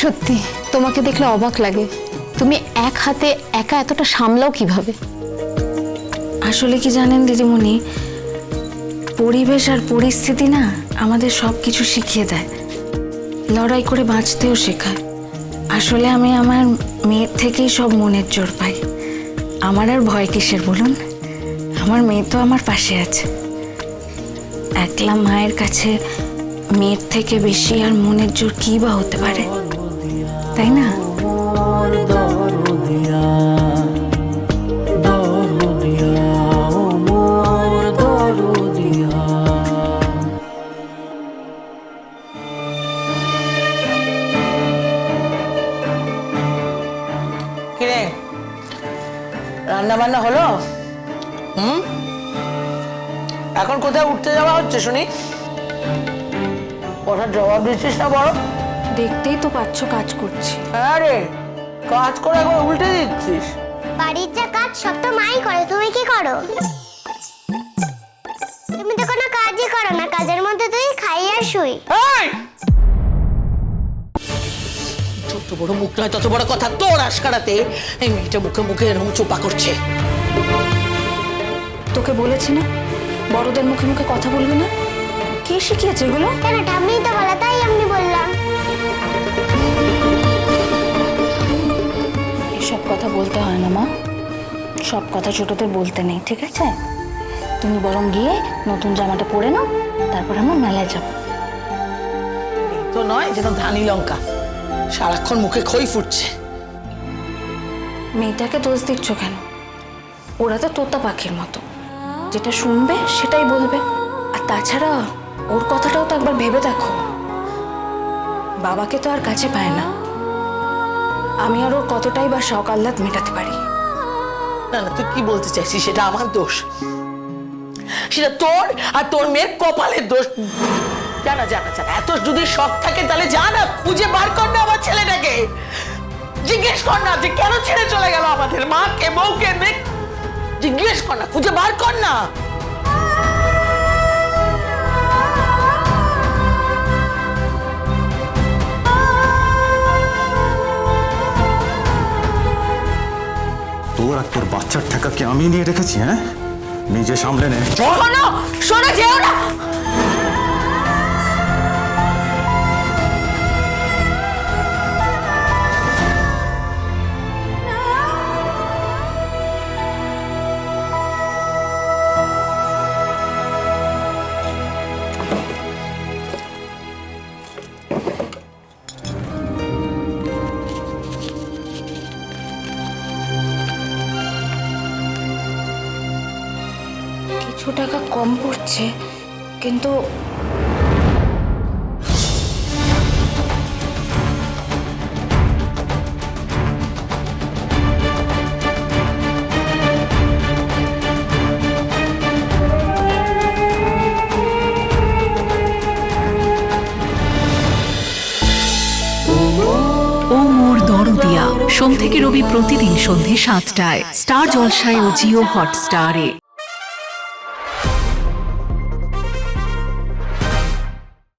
সত্যি, তোমাকে দেখলে অবাক লাগে। তুমি এক হাতে একা এতটা সামলাও কীভাবে? আসলে কি জানেন দিদিমণি? পরিবেশ আর পরিস্থিতি না আমাদের সব কিছু শিখিয়ে দেয়। লড়াই করে বাঁচতেও শেখায়। আসলে আমি আমার মেয়ের থেকেই সব মনের জোর পাই। আমার আর ভয় কিসের বলুন? আমার মেয়ে তো আমার পাশে আছে। একলা মায়ের কাছে মেয়ের থেকে বেশি আর মনের জোর কী বা হতে পারে? তাই না? কিরে রান্না বান্না হলো? হুম? এখন কোথায় উঠতে যাওয়া হচ্ছে শুনি? কথার জবাব দিচ্ছিস না বড় দেখতেই তো পাচ্ছ কাজ করছি। আরে কাজ করে একবার উল্টে দিচ্ছিস। বাড়ির যা কাজ সব তো মাই করে তুমি কি করো? তুমি তো কোনো কাজই করো না কাজের মধ্যে তুই খাই আর শুই। এই! যত বড় মুখ নয় তত বড় কথা তোর আশকারাতে এই মেয়েটা মুখে মুখে এরকম চোপা করছে। তোকে বলেছি না? বড়দের মুখে মুখে কথা বলবি না? কে শিখিয়েছে এগুলো? কেন ঠাম্মি তো বলা তাই আমি বললাম। বলতে হয় না মা। সব কথা ছোটদের বলতে নেই ঠিক আছে? তুমি বরং গিয়ে নতুন জামাটা পরে নাও তারপর আমরা মেলায় যাব। তো নয় যেন ধানি লঙ্কা। সারাক্ষণ মুখে খই ফুটছে। মেয়েটাকে দোষ দিচ্ছ কেন? ওরা তো তোতা পাখির মতো। যেটা শুনবে সেটাই বলবে। আর তাছাড়া ওর কথাটাও তো একবার ভেবে দেখো। বাবাকে তো আর কাছে পায় না। আমি আর ওর কতটাই বা শখ আহ্লাদ মেটাতে পারি? না না, তুই কি বলতে চাইছিস? সেটা আমার দোষ। সেটা তোর আর তোর মেয়ের কপালের দোষ। জানা জানা জানা। এত যদি শখ থাকে, তাহলে যা না, খুঁজে বার কর না আমার ছেলেটাকে। জিজ্ঞেস কর না যে কেন ছেড়ে চলে গেল আমাদের মাকে, বউকে দেখ জিজ্ঞেস কর না, খুঁজে বার কর না। তোর আর তোর বাচ্চার ঠেকাকে আমি নিয়ে রেখেছি হ্যাঁ? নিজে সামলে নে। শোনো শোনো, যেও না। কিছু টাকা কম পড়ছে, কিন্তু সোম থেকে রবি প্রতিদিন সন্ধে সাতটায়। স্টার জলসায় ও জিও হটস্টারে।